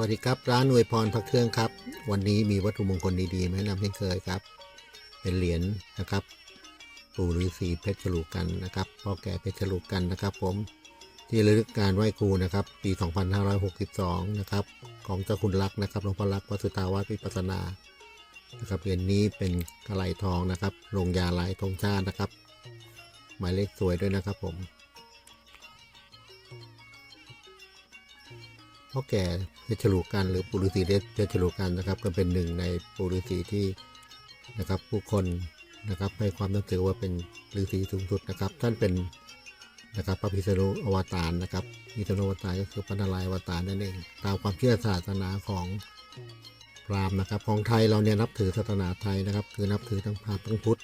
วัสดีครับ ร้านอวยพรพระเครื่องครับ วันนี้มีวัตถุมงคลดีๆมาแนะนำเช่นเคยครับ เป็นเหรียญนะครับ ปู่ฤาษีเพชรฉลูกันนะครับพ่อแก่เพชรฉลูกันนะครับ ผมที่ระลึกการไหว้ครูนะครับ ปี 2562 นะครับ ของเจ้าคุณลักษ์นะครับหลวงพ่อลักษ์วัดสุตาวัดวิปัสสนานะครับเหรียญนี้เป็นกระไหลทองนะครับลงยาลายธงชาตินะครับ หมายเลขสวยด้วยนะครับผม พ่อแก่เพชรฉลูกันหรือปุรุษีเพชรฉลูกันนะครับ ก็เป็นหนึ่งในปุรุษีที่นะครับผู้คนนะครับให้ความนับถือว่าเป็นฤาษีสูงสุดนะครับ ท่านเป็นนะครับพระพิษณุอวตารนะครับพิษณุอวตารก็คือพระนารายณ์อวตารนั่นเองตามความเชื่อศาสนาของพราหมณ์นะครับ ของไทยเราเนี่ยนับถือศาสนาไทยนะครับ คือนับถือทั้งพราหมณ์ทั้งพุทธ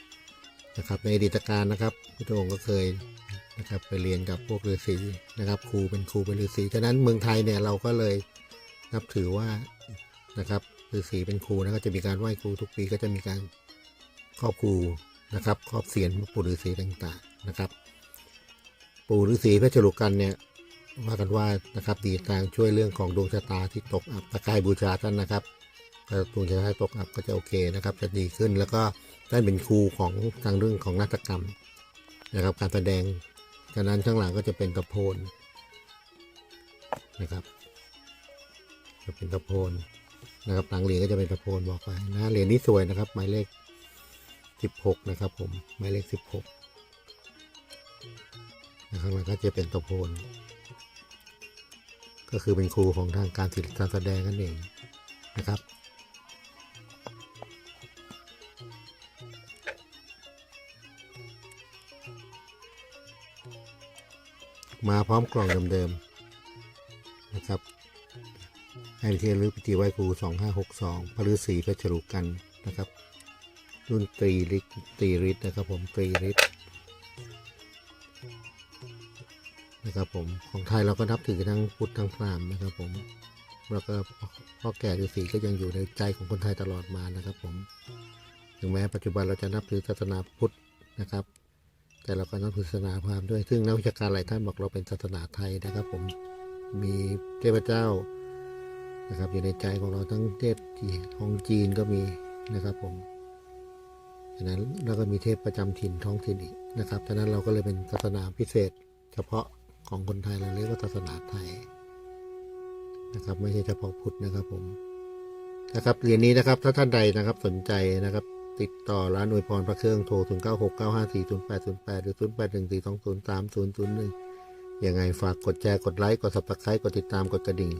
นะครับในอดีตการนะครับพระองค์ก็เคย นะครับไปเรียนกับพวกฤาษีนะครับ ครูเป็นครูเป็นฤาษีฉะนั้นเมืองไทยเนี่ยเราก็เลยนับถือว่านะครับฤาษีเป็นครูนะก็จะมีการไหว้ครูทุกปีก็จะมีการครอบครูนะครับ ครอบเสียนปู่ฤาษีต่างๆนะครับ ปู่ฤาษีเพชรลุกันเนี่ยว่ากันว่านะครับดีทางช่วยเรื่องของดวงชะตาที่ตกอับตะกายบูชาท่านนะครับถ้าดวงชะตาตกอับก็จะโอเคนะครับ จะดีขึ้นแล้วก็ท่านเป็นครูของทางเรื่องของนาฏกรรมนะครับการแสดง ฉะนั้นข้างหลังก็จะเป็นตะโพนนะครับ จะเป็นตะโพนนะครับหลังเหรียญก็จะเป็นตะโพนบอกไปนะเหรียญนี้สวยนะครับ หมายเลขสิบหกนะครับ ผมหมายเลขสิบหกข้างหลังก็จะเป็นตะโพนก็คือเป็นครูของทางการศิลป์การแสดงนั่นเองนะครับ มาพร้อมกล่องเดิมๆนะครับให้ที่ระลึกพิธีไหว้ครู2562พระฤาษีเพชรลูกันนะครับ รุ่นตรีฤทธิ์ตรีฤทธิ์นะครับผมตรีฤทธิ์นะครับผมของไทยเราก็นับถือทั้งพุทธทั้งพราหมณ์นะครับผมแล้วก็พ่อแก่ฤาษีก็ยังอยู่ในใจของคนไทยตลอดมานะครับผมถึงแม้ปัจจุบันเราจะนับถือศาสนาพุทธนะครับ แต่เราก็นับถือศาสนาพราหมณ์ด้วย ซึ่งนักวิชาการหลายท่านบอกเราเป็นศาสนาไทยนะครับ ผมมีเทพเจ้านะครับ อยู่ในใจของเราทั้งเทพจีของจีนก็มีนะครับผมฉะนั้นเราก็มีเทพประจำถิ่นท้องถิ่นอีกนะครับฉะนั้นเราก็เลยเป็นศาสนาพิเศษ เฉพาะของคนไทยเราเรียกว่าศาสนาไทยนะครับ ไม่ใช่เฉพาะพุทธนะครับผมนะครับเรียญนี้นะครับถ้าท่านใดนะครับสนใจนะครับ ติดต่อร้านอวยพรพระเครื่องโทร 0 9 6 9 5 4 0 8 0 8 หรือ 0 8 1 4 2 0 3 0 0 1 ยังไงฝากกดแชร์ กดไลค์ กด subscribe กดติดตาม กดกระดิ่ง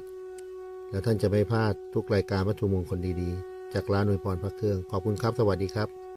แล้วท่านจะไม่พลาดทุกรายการวัตถุมงคลดีๆ จากร้านอวยพรพระเครื่อง ขอบคุณครับ สวัสดีครับ